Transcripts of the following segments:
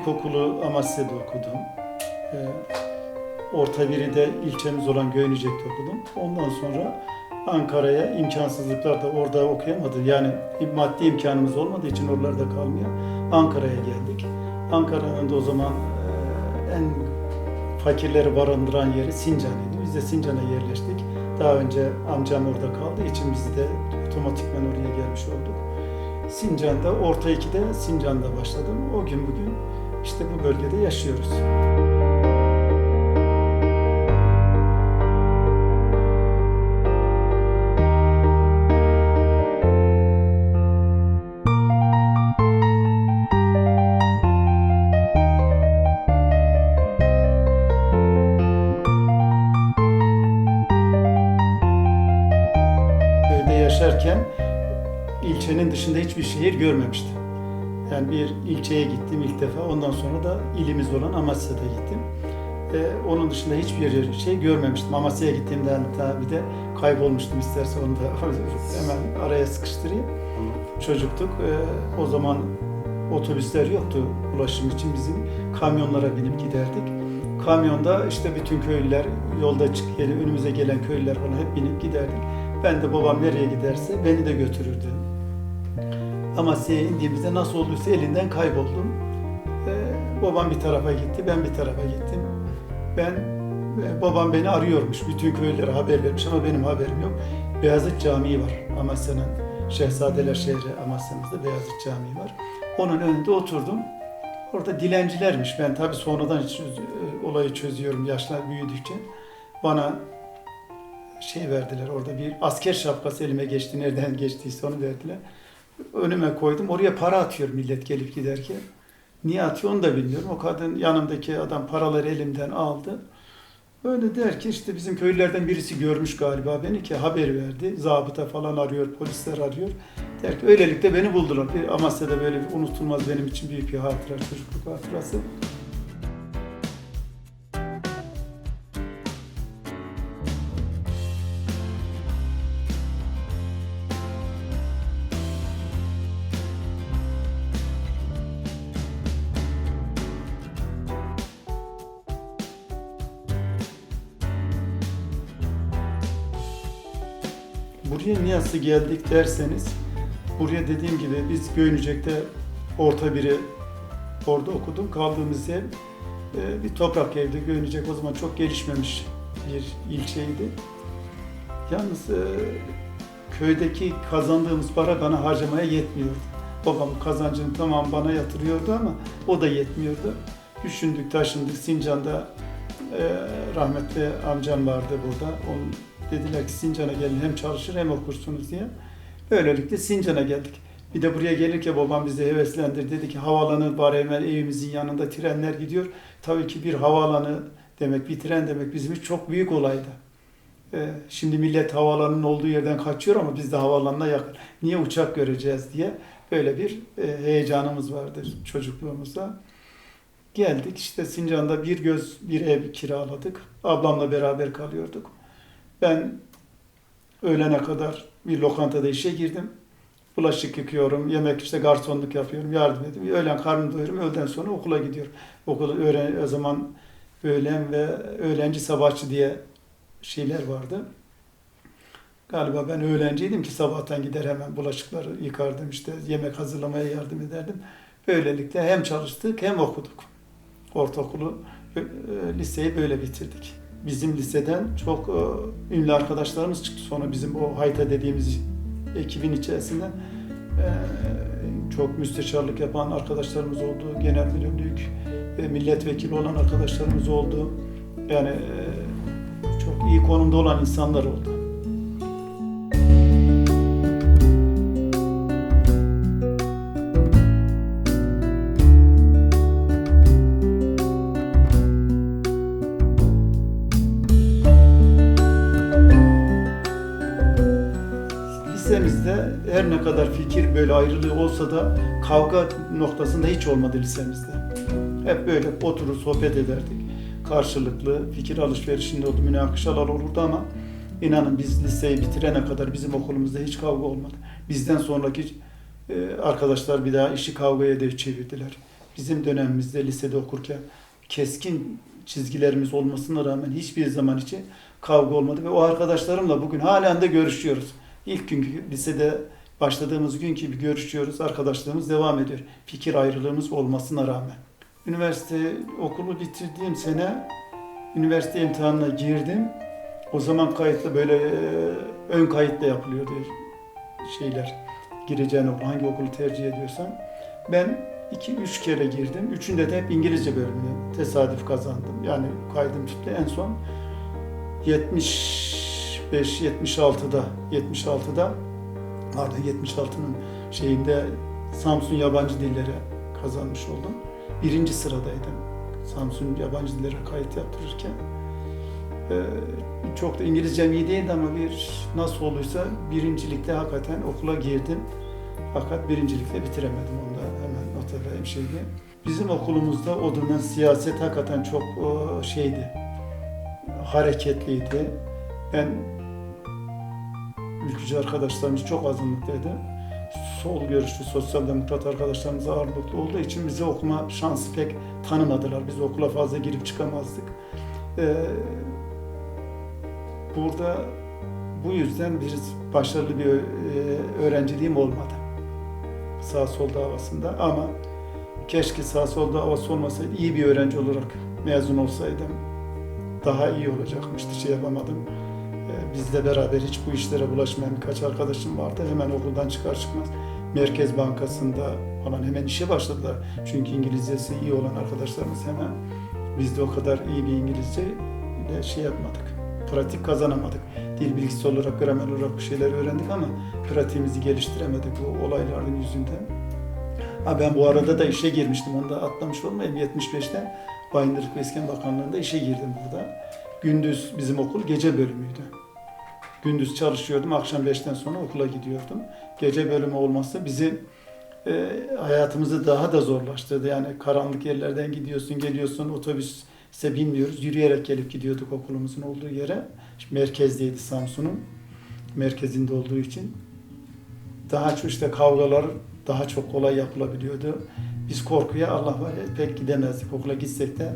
ilkokulu Amasya'da okudum. Ee, orta biri de ilçemiz olan Göynecek'te okudum. Ondan sonra Ankara'ya imkansızlıklar da orada okuyamadım. Yani maddi imkanımız olmadığı için oralarda kalmıyor. Ankara'ya geldik. Ankara'nın da o zaman e, en fakirleri barındıran yeri Sincan'ıydı. Biz de Sincan'a yerleştik. Daha önce amcam orada kaldığı için biz de otomatikman oraya gelmiş olduk. Sincan'da, orta 2'de Sincan'da başladım. O gün bugün işte bu bölgede yaşıyoruz. Yaşarken ilçenin dışında hiçbir şehir görmemiştim. Yani bir ilçeye gittim ilk defa. Ondan sonra da ilimiz olan Amasya'da gittim. Ee, onun dışında hiçbir şey görmemiştim. Amasya'ya gittiğimde hatta bir de kaybolmuştum isterse onu da hemen araya sıkıştırayım. Çocuktuk. Ee, o zaman otobüsler yoktu ulaşım için bizim kamyonlara binip giderdik. Kamyonda işte bütün köylüler yolda çık önümüze gelen köylüler falan hep binip giderdik. Ben de babam nereye giderse beni de götürürdü. Amasya'ya indiğimizde nasıl olduysa elinden kayboldum. Ee, babam bir tarafa gitti, ben bir tarafa gittim. Ben e, babam beni arıyormuş. Bütün köylülere haber vermiş ama benim haberim yok. Beyazıt Camii var. Amasya'nın Şehzadeler şehri Amasya'mızda Beyazıt Camii var. Onun önünde oturdum. Orada dilencilermiş. Ben tabii sonradan çöz- e, olayı çözüyorum yaşlar büyüdükçe. Bana şey verdiler orada bir asker şapkası elime geçti. Nereden geçtiyse onu verdiler. Önüme koydum. Oraya para atıyor millet gelip giderken. Niye atıyor onu da bilmiyorum. O kadın yanımdaki adam paraları elimden aldı. Öyle der ki işte bizim köylülerden birisi görmüş galiba beni ki haber verdi. Zabıta falan arıyor, polisler arıyor. Der ki öylelikle beni buldular. Bir Amasya'da böyle unutulmaz benim için büyük bir hatıra, çocukluk hatırası. Buraya nasıl geldik derseniz, buraya dediğim gibi biz Göynecek'te orta biri orada okudum. Kaldığımız ev e, bir toprak evdi. Göynecek o zaman çok gelişmemiş bir ilçeydi. Yalnız e, köydeki kazandığımız para bana harcamaya yetmiyordu. Babam kazancını tamam bana yatırıyordu ama o da yetmiyordu. Düşündük, taşındık. Sincan'da e, rahmetli amcam vardı burada. Onun dediler ki Sincan'a gelin hem çalışır hem okursunuz diye. Böylelikle Sincan'a geldik. Bir de buraya gelirken babam bizi heveslendirdi. Dedi ki havaalanı var hemen evimizin yanında trenler gidiyor. Tabii ki bir havaalanı demek, bir tren demek bizim için çok büyük olaydı. Ee, şimdi millet havaalanının olduğu yerden kaçıyor ama biz de havaalanına yakın. Niye uçak göreceğiz diye böyle bir e, heyecanımız vardır çocukluğumuzda. Geldik işte Sincan'da bir göz bir ev kiraladık. Ablamla beraber kalıyorduk. Ben öğlene kadar bir lokantada işe girdim. Bulaşık yıkıyorum, yemek işte garsonluk yapıyorum, yardım ediyorum. Öğlen karnımı doyuruyorum, öğleden sonra okula gidiyorum. Okula öğren, o zaman öğlen ve öğlenci sabahçı diye şeyler vardı. Galiba ben öğlenciydim ki sabahtan gider hemen bulaşıkları yıkardım işte yemek hazırlamaya yardım ederdim. Böylelikle hem çalıştık hem okuduk. Ortaokulu, e, liseyi böyle bitirdik. Bizim liseden çok e, ünlü arkadaşlarımız çıktı. Sonra bizim o Hayta dediğimiz ekibin içerisinde e, çok müsteşarlık yapan arkadaşlarımız oldu. Genel müdürlük, e, milletvekili olan arkadaşlarımız oldu. Yani e, çok iyi konumda olan insanlar oldu. Böyle ayrılığı olsa da kavga noktasında hiç olmadı lisemizde. Hep böyle oturur sohbet ederdik. Karşılıklı fikir alışverişinde oldu, münakaşalar olurdu ama inanın biz liseyi bitirene kadar bizim okulumuzda hiç kavga olmadı. Bizden sonraki e, arkadaşlar bir daha işi kavgaya da çevirdiler. bizim dönemimizde lisede okurken keskin çizgilerimiz olmasına rağmen hiçbir zaman için kavga olmadı ve o arkadaşlarımla bugün halen de görüşüyoruz. İlk günkü lisede başladığımız gün gibi görüşüyoruz. Arkadaşlığımız devam ediyor. Fikir ayrılığımız olmasına rağmen. Üniversite okulu bitirdiğim sene üniversite imtihanına girdim. O zaman kayıtlı böyle e, ön kayıtla yapılıyordu şeyler. Gireceğin okul, hangi okulu tercih ediyorsan. Ben 2-3 kere girdim. Üçünde de hep İngilizce bölümü tesadüf kazandım. Yani kaydım tuttu. En son 75-76'da 76'da pardon 76'nın şeyinde Samsun Yabancı Dilleri kazanmış oldum. Birinci sıradaydım. Samsun Yabancı Dillere kayıt yaptırırken. Ee, çok da İngilizcem iyi değildi ama bir nasıl olduysa birincilikte hakikaten okula girdim. Fakat birincilikte bitiremedim onu da hemen not alayım şeydi. Bizim okulumuzda o dönem siyaset hakikaten çok e, şeydi, hareketliydi. Ben ülkücü arkadaşlarımız çok azınlıktaydı. Sol görüşlü sosyal demokrat arkadaşlarımız ağırlıklı olduğu için bize okuma şansı pek tanımadılar. Biz okula fazla girip çıkamazdık. Ee, burada bu yüzden bir başarılı bir e, öğrenciliğim olmadı. Sağ sol davasında ama keşke sağ sol davası olmasaydı iyi bir öğrenci olarak mezun olsaydım daha iyi olacakmıştı şey yapamadım. Bizle beraber hiç bu işlere bulaşmayan birkaç arkadaşım vardı. Hemen okuldan çıkar çıkmaz Merkez Bankası'nda falan hemen işe başladılar. Çünkü İngilizcesi iyi olan arkadaşlarımız hemen biz de o kadar iyi bir İngilizce ile şey yapmadık. Pratik kazanamadık. Dil bilgisi olarak, gramer olarak bir şeyler öğrendik ama pratiğimizi geliştiremedik bu olayların yüzünden. Ha ben bu arada da işe girmiştim. Onu da atlamış olmayayım. 75'ten Bayındırlık ve İskan Bakanlığı'nda işe girdim burada. Gündüz bizim okul gece bölümüydü. Gündüz çalışıyordum. Akşam 5'ten sonra okula gidiyordum. Gece bölümü olması bizi e, hayatımızı daha da zorlaştırdı. Yani karanlık yerlerden gidiyorsun, geliyorsun, otobüse binmiyoruz. Yürüyerek gelip gidiyorduk okulumuzun olduğu yere. Şimdi merkezdeydi Samsun'un. Merkezinde olduğu için. Daha çok işte kavgalar daha çok kolay yapılabiliyordu. Biz korkuya Allah var ya pek gidemezdik. Okula gitsek de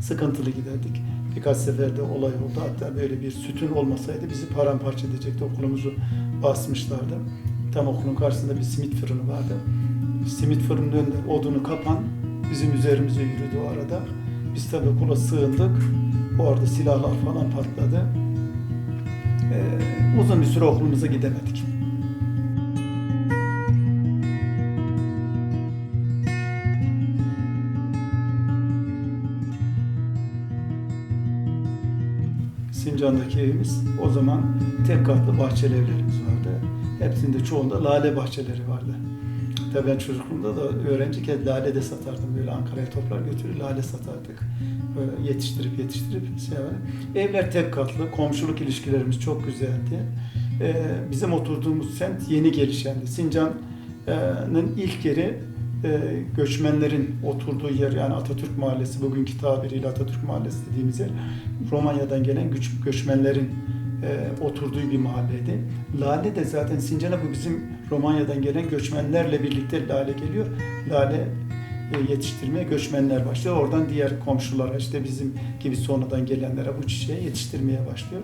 sıkıntılı giderdik. Birkaç seferde olay oldu. Hatta böyle bir sütun olmasaydı bizi paramparça edecekti. Okulumuzu basmışlardı. Tam okulun karşısında bir simit fırını vardı. Simit fırının önünde odunu kapan bizim üzerimize yürüdü o arada. Biz tabii okula sığındık. O arada silahlar falan patladı. Ee, uzun bir süre okulumuza gidemedik. Sincan'daki evimiz o zaman tek katlı bahçeli evlerimiz vardı. Hepsinde çoğunda lale bahçeleri vardı. Tabii ben çocukluğumda da öğrenciyken lale de satardım. Böyle Ankara'ya toplar götürür lale satardık. Böyle yetiştirip yetiştirip şey yapalım. Evler tek katlı, komşuluk ilişkilerimiz çok güzeldi. Ee, bizim oturduğumuz semt yeni gelişendi. Sincan'ın ilk yeri e, göçmenlerin oturduğu yer yani Atatürk Mahallesi bugünkü tabiriyle Atatürk Mahallesi dediğimiz yer Romanya'dan gelen güç, göçmenlerin e, oturduğu bir mahalleydi. Lale de zaten Sincan'a bu bizim Romanya'dan gelen göçmenlerle birlikte Lale geliyor. Lale e, yetiştirmeye göçmenler başlıyor. Oradan diğer komşulara işte bizim gibi sonradan gelenlere bu çiçeği yetiştirmeye başlıyor.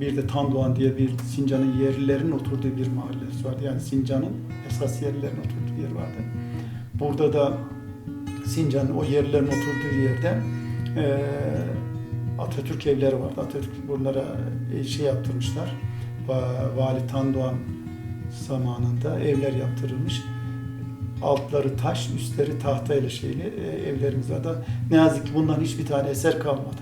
Bir de Tandoğan diye bir Sincan'ın yerlilerin oturduğu bir mahallesi vardı. Yani Sincan'ın esas yerlilerin oturduğu yer vardı. Burada da Sincan'ın o yerlilerin oturduğu yerde e, Atatürk evleri vardı. Atatürk bunlara e, şey yaptırmışlar. Va- Vali Tandoğan zamanında evler yaptırılmış. Altları taş, üstleri tahtayla şeyli e, evlerimiz vardı. Ne yazık ki bundan hiçbir tane eser kalmadı.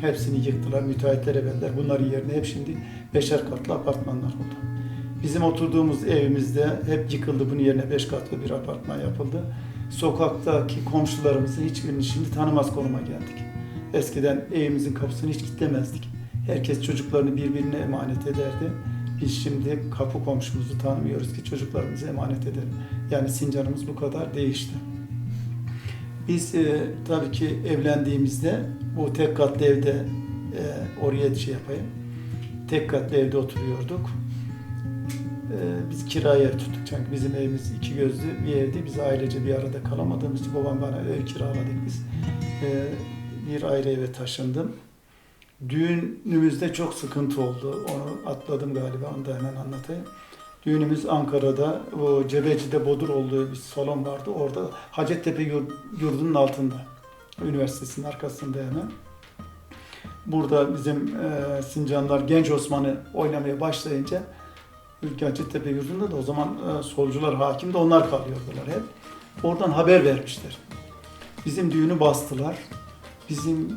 Hepsini yıktılar, müteahhitler verdiler. Bunların yerine hep şimdi beşer katlı apartmanlar oldu. Bizim oturduğumuz evimizde hep yıkıldı. Bunun yerine beş katlı bir apartman yapıldı. Sokaktaki komşularımızı hiçbirini şimdi tanımaz konuma geldik. Eskiden evimizin kapısını hiç kilitlemezdik. Herkes çocuklarını birbirine emanet ederdi. Biz şimdi kapı komşumuzu tanımıyoruz ki çocuklarımızı emanet edelim. Yani Sincan'ımız bu kadar değişti. Biz e, tabii ki evlendiğimizde bu tek katlı evde e, oraya şey yapayım. Tek katlı evde oturuyorduk. E, biz kiraya tuttuk çünkü bizim evimiz iki gözlü bir evdi. Biz ailece bir arada kalamadığımız için babam bana ev kiraladık biz. E, bir ayrı eve taşındım. Düğünümüzde çok sıkıntı oldu. Onu atladım galiba. Onu da hemen anlatayım. Düğünümüz Ankara'da, o Cebeci'de Bodur olduğu bir salon vardı. Orada Hacettepe yur- yurdunun altında. Üniversitesinin arkasında hemen. Burada bizim e, Sincanlar Genç Osman'ı oynamaya başlayınca Ülke Hacettepe yurdunda da o zaman e, solcular hakim de onlar kalıyordular hep. Oradan haber vermişler. Bizim düğünü bastılar. Bizim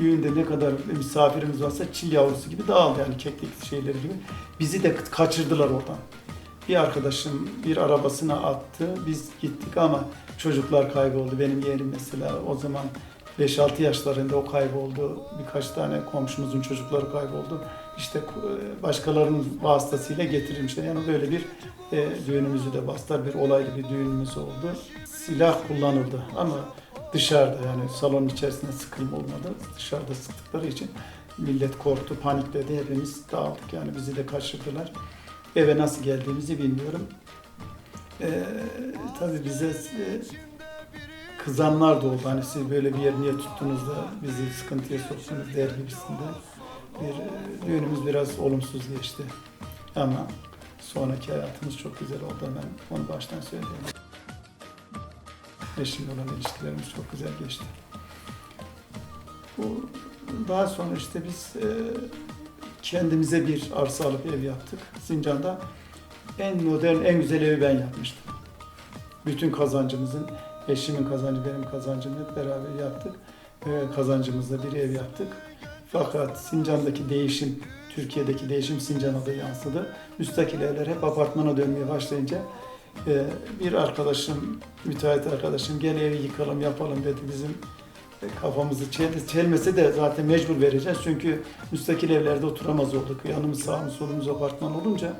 düğünde ne kadar misafirimiz varsa çil yavrusu gibi dağıldı yani keklik şeyleri gibi. Bizi de kaçırdılar oradan. Bir arkadaşım bir arabasına attı. Biz gittik ama çocuklar kayboldu. Benim yeğenim mesela o zaman 5-6 yaşlarında o kayboldu. Birkaç tane komşumuzun çocukları kayboldu. İşte e, başkalarının vasıtasıyla getirilmişler. Yani böyle bir e, düğünümüzü de bastılar. Bir olaylı bir düğünümüz oldu. Silah kullanıldı ama dışarıda yani salonun içerisinde sıkılma olmadı. Dışarıda sıktıkları için millet korktu, panikledi. Hepimiz dağıldık yani bizi de kaçırdılar. Eve nasıl geldiğimizi bilmiyorum. Ee, tabii bize e, kızanlar da oldu. Hani siz böyle bir yer niye tuttunuz da bizi sıkıntıya soktunuz der gibisinde. Bir e, düğünümüz biraz olumsuz geçti. Ama sonraki hayatımız çok güzel oldu. Ben onu baştan söyleyeyim. Eşimle olan ilişkilerimiz çok güzel geçti. Bu daha sonra işte biz e, kendimize bir arsa alıp ev yaptık. Sincan'da en modern, en güzel evi ben yapmıştım. Bütün kazancımızın, eşimin kazancı, benim kazancım hep beraber yaptık. E, kazancımızla bir ev yaptık. Fakat Sincan'daki değişim, Türkiye'deki değişim Sincan'a da yansıdı. Müstakil evler hep apartmana dönmeye başlayınca e, bir arkadaşım, müteahhit arkadaşım gel evi yıkalım yapalım dedi bizim e, kafamızı çel, çelmese de zaten mecbur vereceğiz. Çünkü müstakil evlerde oturamaz olduk. Yanımız sağımız solumuz apartman olunca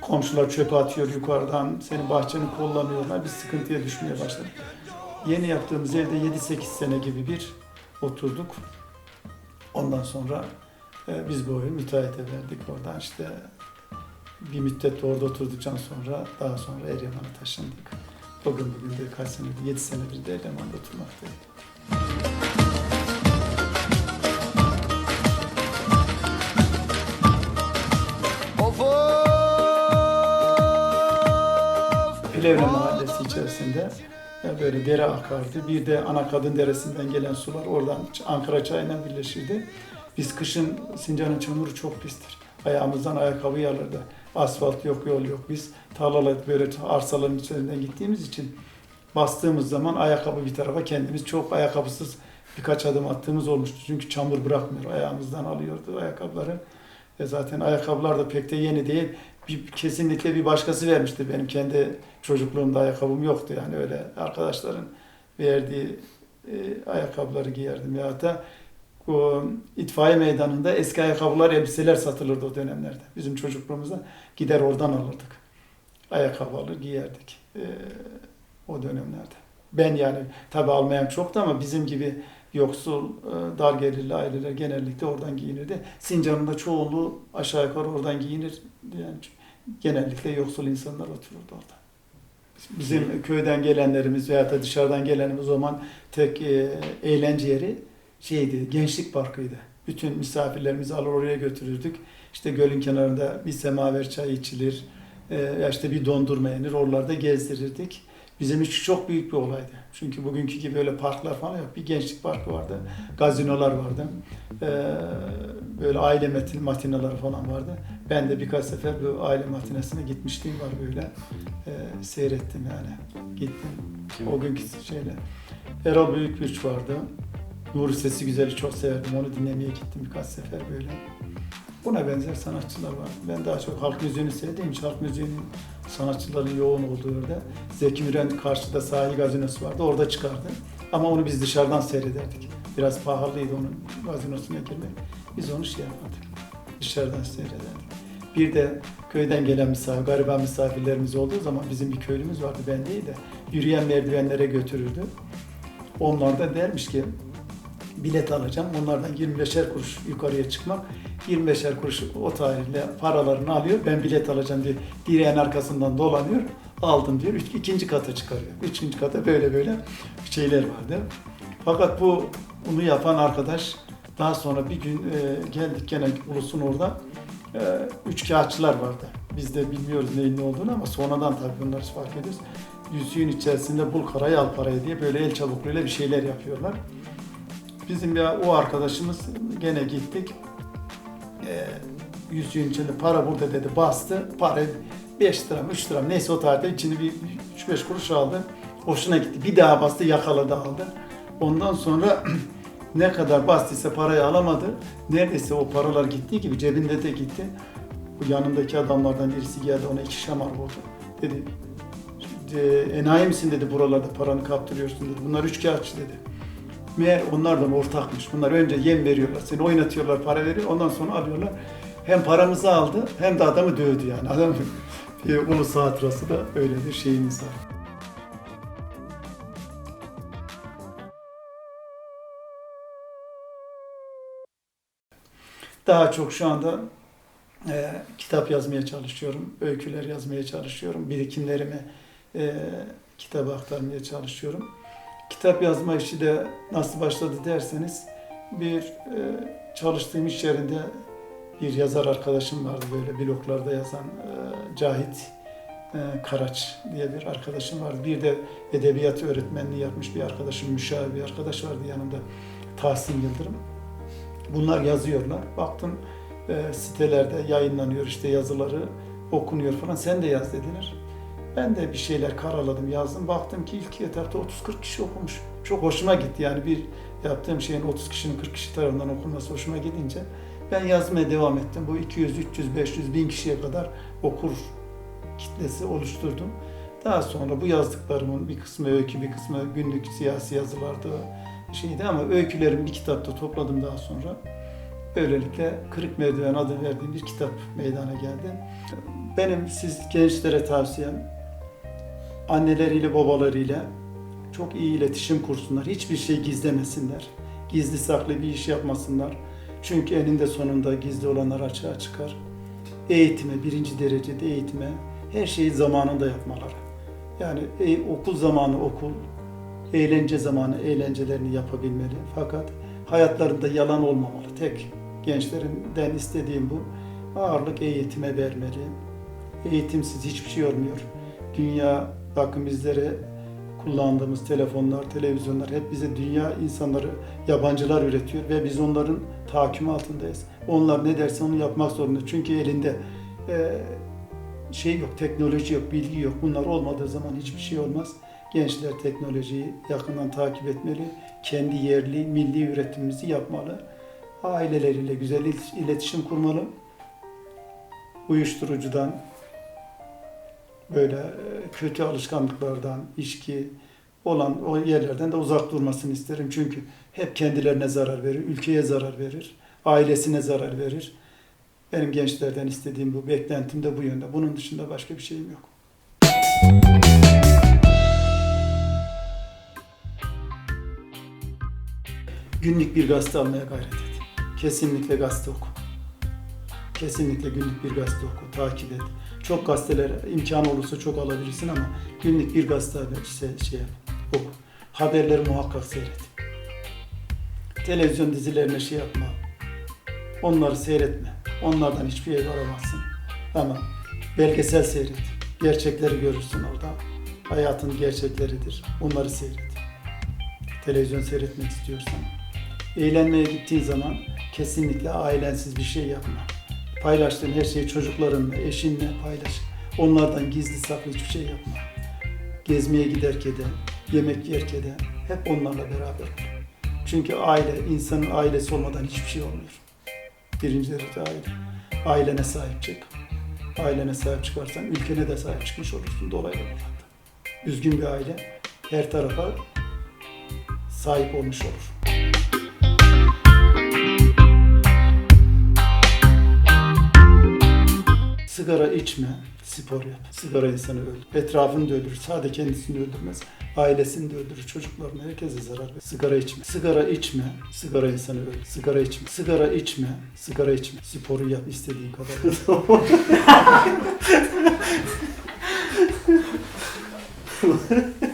komşular çöpe atıyor yukarıdan, senin bahçeni kullanıyorlar. Biz sıkıntıya düşmeye başladık. Yeni yaptığımız evde 7-8 sene gibi bir oturduk. Ondan sonra e, biz bu evi müteahhite verdik. Oradan işte bir müddet orada oturduktan sonra daha sonra Eryaman'a taşındık. Bugün bugün de kaç senedir, 7 senedir de Eryaman'da oturmaktayım. Pilevre Mahallesi içerisinde böyle dere akardı. Bir de ana kadın deresinden gelen sular oradan Ankara çayıyla birleşirdi. Biz kışın Sincan'ın çamuru çok pistir. Ayağımızdan ayakkabı yarlardı. Asfalt yok, yol yok. Biz tarlalar böyle arsaların içerisinden gittiğimiz için bastığımız zaman ayakkabı bir tarafa kendimiz çok ayakkabısız birkaç adım attığımız olmuştu. Çünkü çamur bırakmıyor. Ayağımızdan alıyordu ayakkabıları. E zaten ayakkabılar da pek de yeni değil. Bir, kesinlikle bir başkası vermişti. Benim kendi çocukluğumda ayakkabım yoktu yani öyle arkadaşların verdiği e, ayakkabıları giyerdim ya da o itfaiye meydanında eski ayakkabılar, elbiseler satılırdı o dönemlerde. Bizim çocukluğumuzda gider oradan alırdık. Ayakkabı alır giyerdik e, o dönemlerde. Ben yani tabi almayan çoktu ama bizim gibi yoksul, e, dar gelirli aileler genellikle oradan giyinirdi. Sincan'ın da çoğunluğu aşağı yukarı oradan giyinir. Yani genellikle yoksul insanlar otururdu orada. Bizim köyden gelenlerimiz veya da dışarıdan gelenimiz o zaman tek e, eğlence yeri şeydi, gençlik parkıydı. Bütün misafirlerimizi alır oraya götürürdük. İşte gölün kenarında bir semaver çay içilir, e, ya işte bir dondurma yenir, oralarda gezdirirdik. Bizim için çok büyük bir olaydı. Çünkü bugünkü gibi öyle parklar falan yok. Bir gençlik parkı vardı, gazinolar vardı. Ee, böyle aile metin, matinaları falan vardı. Ben de birkaç sefer bu aile matinesine gitmişliğim var böyle. Ee, seyrettim yani. Gittim. O günkü şeyle. Erol Büyükbürç vardı. Nuri Sesi Güzel'i çok severdim. Onu dinlemeye gittim birkaç sefer böyle. Buna benzer sanatçılar var. Ben daha çok halk müziğini sevdiğim için halk müziğinin sanatçıların yoğun olduğu yerde Zeki Müren karşıda sahil gazinosu vardı. Orada çıkardı. Ama onu biz dışarıdan seyrederdik. Biraz pahalıydı onun gazinosuna girmek. Biz onu şey yapmadık. Dışarıdan seyrederdik. Bir de köyden gelen misafir, gariban misafirlerimiz olduğu zaman bizim bir köylümüz vardı ben değil de yürüyen merdivenlere götürürdü. Onlar da dermiş ki bilet alacağım. Onlardan 25'er kuruş yukarıya çıkmak. 25'er kuruş o tarihle paralarını alıyor. Ben bilet alacağım diye direğin arkasından dolanıyor. Aldım diyor. Üç, ikinci kata çıkarıyor. Üçüncü kata böyle böyle şeyler vardı. Fakat bu bunu yapan arkadaş daha sonra bir gün e, geldik gene ulusun orada e, üç kağıtçılar vardı. Biz de bilmiyoruz neyin ne olduğunu ama sonradan tabii bunları fark ediyoruz. Yüzüğün içerisinde bul karayı al parayı diye böyle el çabukluğuyla bir şeyler yapıyorlar. Bizim ya o arkadaşımız gene gittik. E, yüzüğün içinde para burada dedi bastı. Para 5 lira 3 lira neyse o tarihte içini bir 3-5 kuruş aldı. Hoşuna gitti. Bir daha bastı yakaladı aldı. Ondan sonra ne kadar bastıysa parayı alamadı. Neredeyse o paralar gittiği gibi cebinde de gitti. Bu yanındaki adamlardan birisi geldi ona iki şamar vurdu. Dedi "E, enayi misin dedi buralarda paranı kaptırıyorsun dedi. Bunlar üç kağıtçı dedi. Meğer onlardan ortakmış. Bunlar önce yem veriyorlar. Seni oynatıyorlar, para veriyor. Ondan sonra alıyorlar. Hem paramızı aldı hem de adamı dövdü yani. Adam bir ulus hatırası da öyle bir şeyimiz var. Daha çok şu anda e, kitap yazmaya çalışıyorum, öyküler yazmaya çalışıyorum, birikimlerimi e, kitaba aktarmaya çalışıyorum. Kitap yazma işi de nasıl başladı derseniz, bir e, çalıştığım iş yerinde bir yazar arkadaşım vardı böyle bloglarda yazan e, Cahit e, Karaç diye bir arkadaşım vardı. Bir de edebiyat öğretmenliği yapmış bir arkadaşım, müşavir bir arkadaş vardı yanımda Tahsin Yıldırım. Bunlar yazıyorlar. Baktım e, sitelerde yayınlanıyor işte yazıları okunuyor falan. Sen de yaz dediler. Ben de bir şeyler karaladım, yazdım. Baktım ki ilk etapta 30-40 kişi okumuş. Çok hoşuma gitti yani bir yaptığım şeyin 30 kişinin 40 kişi tarafından okunması hoşuma gidince ben yazmaya devam ettim. Bu 200, 300, 500, 1000 kişiye kadar okur kitlesi oluşturdum. Daha sonra bu yazdıklarımın bir kısmı öykü, bir kısmı günlük siyasi yazılardı, şeydi ama öykülerimi bir kitapta topladım daha sonra. Böylelikle Kırık Merdiven adı verdiğim bir kitap meydana geldi. Benim siz gençlere tavsiyem anneleriyle babalarıyla çok iyi iletişim kursunlar. Hiçbir şey gizlemesinler. Gizli saklı bir iş yapmasınlar. Çünkü eninde sonunda gizli olanlar açığa çıkar. Eğitime, birinci derecede eğitime her şeyi zamanında yapmaları. Yani e, okul zamanı okul, eğlence zamanı eğlencelerini yapabilmeli. Fakat hayatlarında yalan olmamalı. Tek gençlerinden istediğim bu. Ağırlık eğitime vermeli. Eğitimsiz hiçbir şey olmuyor. Dünya bakın bizlere kullandığımız telefonlar, televizyonlar hep bize dünya insanları, yabancılar üretiyor ve biz onların tahakküm altındayız. Onlar ne derse onu yapmak zorunda. Çünkü elinde e, şey yok, teknoloji yok, bilgi yok. Bunlar olmadığı zaman hiçbir şey olmaz. Gençler teknolojiyi yakından takip etmeli. Kendi yerli, milli üretimimizi yapmalı. Aileleriyle güzel il- iletişim kurmalı. Uyuşturucudan, böyle e, kötü alışkanlıklardan, içki olan o yerlerden de uzak durmasını isterim. Çünkü hep kendilerine zarar verir, ülkeye zarar verir, ailesine zarar verir. Benim gençlerden istediğim bu, beklentim de bu yönde. Bunun dışında başka bir şeyim yok. Günlük bir gazete almaya gayret et. Kesinlikle gazete oku. Kesinlikle günlük bir gazete oku, takip et. Çok gazeteler imkanı olursa çok alabilirsin ama günlük bir gazete haber- şey, oku. Haberleri muhakkak seyret. Televizyon dizilerine şey yapma. Onları seyretme. Onlardan hiçbir yer aramazsın. Ama belgesel seyret. Gerçekleri görürsün orada. Hayatın gerçekleridir. Onları seyret. Televizyon seyretmek istiyorsan. Eğlenmeye gittiğin zaman kesinlikle ailensiz bir şey yapma. Paylaştığın her şeyi çocuklarınla, eşinle paylaş. Onlardan gizli saklı hiçbir şey yapma. Gezmeye giderken de, yemek yerken de hep onlarla beraber ol. Çünkü aile, insanın ailesi olmadan hiçbir şey olmuyor. Birinci derece aile. Ailene sahip çık. Ailene sahip çıkarsan ülkene de sahip çıkmış olursun dolaylı olarak. Üzgün bir aile her tarafa sahip olmuş olur. Sigara içme, spor yap. Sigara insanı öldürür. Etrafını da öldürür. Sadece kendisini öldürmez. Ailesini de öldürür. Çocuklarına, herkese zarar verir. Sigara içme. Sigara içme. Sigara insanı öldürür. Sigara içme. Sigara içme. Sigara içme. Sporu yap istediğin kadar.